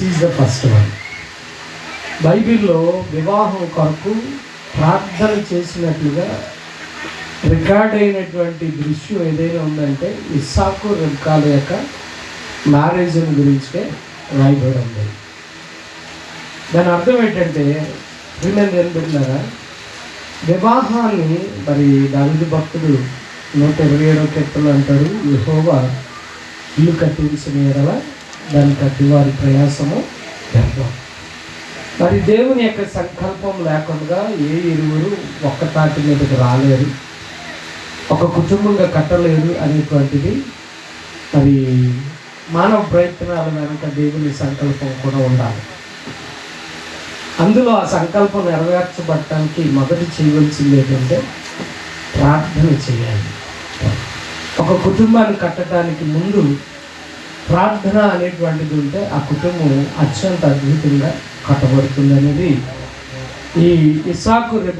Is the first one బైబిల్లో వివాహం కొరకు ప్రార్థన చేసినట్లుగా రికార్డ్ అయినటువంటి దృశ్యం ఏదైనా ఉందంటే ఇస్సాకు రిబ్కాల యొక్క మ్యారేజ్ గురించే రాయబడి ఉంది. దాని అర్థం ఏంటంటే వీళ్ళని ఏం పెట్టినారా వివాహాన్ని మరి దావిది భక్తుడు నూట ఇరవై ఏడో కీర్తనలు అంటారు యెహోవా ఇల్లు కట్టించిన ఎడల దాని కట్టి వారి ప్రయాసము వ్యర్థం. మరి దేవుని యొక్క సంకల్పం లేకుండా ఏ ఇరువురు ఒక్క తాటి మీదకి రాలేరు. ఒక కుటుంబంగా కట్టలేరు అనేటువంటిది మరి మానవ ప్రయత్నాల వెనుక దేవుని సంకల్పం కూడా ఉండాలి. అందులో ఆ సంకల్పం నెరవేర్చబడటానికి మొదటి చేయవలసింది ఏంటంటే ప్రార్థన చేయాలి. ఒక కుటుంబాన్ని కట్టడానికి ముందు ప్రార్థన అనేటువంటిది ఉంటే ఆ కుటుంబం అత్యంత అద్భుతంగా కట్టబడుతుంది అనేది ఈ ఇసాకు రేపు